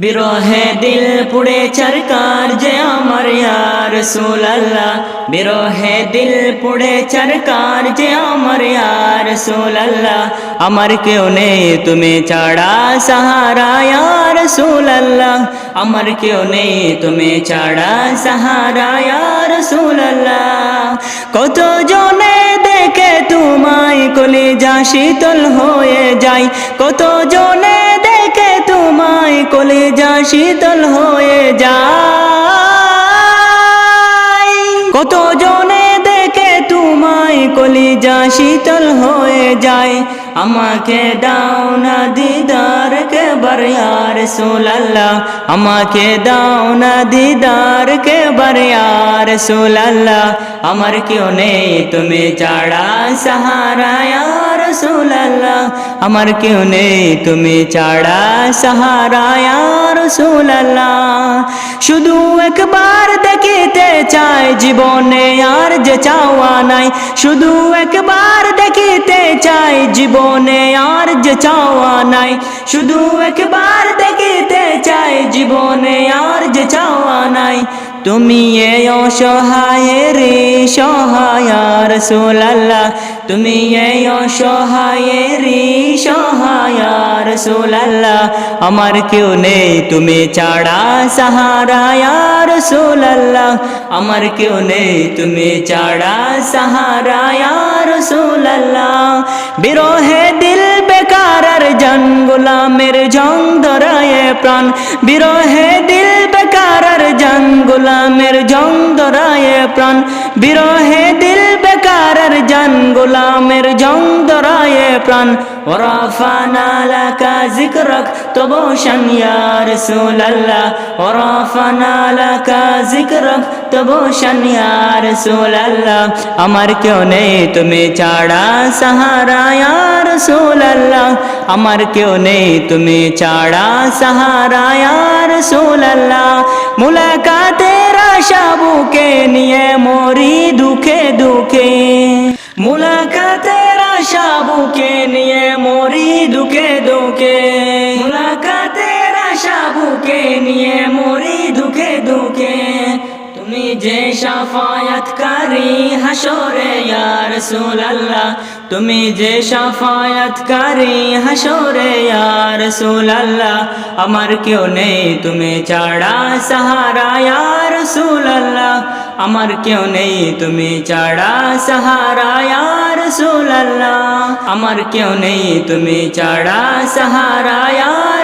বিরহে দিল পুড়ে চরকার যে আমার ইয়ার সোলাল্লাহ বিরহে দিল পুড়ে চরকার যে আমার ইয়ার সোলাল্লাহ আমার কেউ নেই তুমি ছাড়া সাহারা ইয়ার সোলাল্লাহ আমার কেউ নেই তুমি ছাড়া সাহারা ইয়ার সোলাল্লাহ কত জনে দেখে তোমায় কলে যা শীতল হয়ে যায়। কত জনে শীতল হয়ে যায়। কত জনে দেখে তোমায় কলি যা শীতল হয়ে যায়। আমাকে দাও না দিদার কে বরিয়ার সোলাল্লাহ। আমাকে দাও না দিদার কে বরিয়ার সোলাল্লাহ। আমার কেউ নেই, তুমি ছাড়া সাহারা ইয়ার সোলাল্লাহ। আমার কেউ নেই, তুমি ছাড়া সাহারা সোলাল্লাহ শুধু একবার দেখিতে চাই জীবনে আর যে চাওয়া নাই। শুধু একবার দেখিতে চাই জীবনে আর যে চাওয়া নাই। শুধু একবার দেখিতে চাই জীবনে আর যে চাওয়া নাই। তুমি এ অসহায় রে সহায়ার সোলাল্লাহ তুমি এ অসহায় রে সহায়ার সোলাল্লাহ আমার কেউ নেই তুমি ছাড়া সাহারায়ার সোলাল্লাহ আমার কেউ নেই তুমি ছাড়া সাহারায়ার সোলাল্লাহ বিরহে দিল বেকারার জন গোলামের জং ধরায় প্রাণ বিরহে দিল বেকারার জন গোলামের জং ধরায় প্রাণ বিরহে দিল বেকারার জন গোলামের জং ধরায় প্রাণ। আমার কেউ নেই তুমি চাড়া সাহারা রসুল আল্লাহ আমার কেউ নেই তুমি ছাড়া সাহারা রসুল আল্লাহ মুলাকাতের নিয়ে মরি দুঃখে দুঃখে। মুলাকাতে আশা নিয়ে মরি, দুঃখে দুঃখে। তুমি যে সাফায়াতকারী হাসরে ইয়া রাসূলুল্লাহ। তুমি যে সাফায়াতকারী হাসরে ইয়া রাসূলুল্লাহ। আমার কেউ নেই তুমি ছাড়া সাহারা, ইয়া রাসূলুল্লাহ। আমার কেউ নেই তুমি ছাড়া সাহারা, ইয়া রাসূলুল্লাহ। আমার কেউ নেই তুমি ছাড়া সাহারা, ইয়া রাসূলুল্লাহ